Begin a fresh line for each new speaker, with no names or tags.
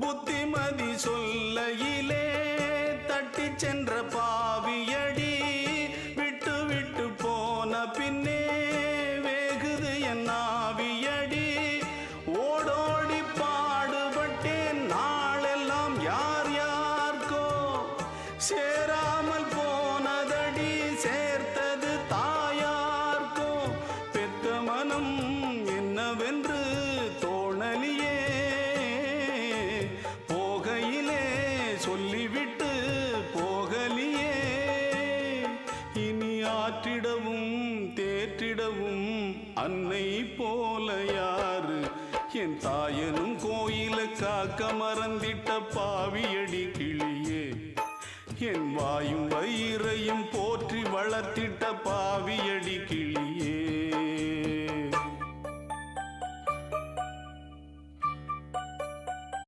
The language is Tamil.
புத்திமதி சொல்லையிலே தட்டி சென்ற பாவியடி விட்டு விட்டு போன பின்னே வேகுது என் ஆவியடி. ஓடோடி பாடுபட்டேன் நாளெல்லாம் யார் யார்க்கோ சே ஆற்றிடவும் தேற்றிடவும் அன்னை போல யாரு? என் தாயனும் கோயில காக்க மறந்திட்ட பாவியடி கிளியே. என் வாயும் வயிறையும் போற்றி வளர்த்திட்ட பாவி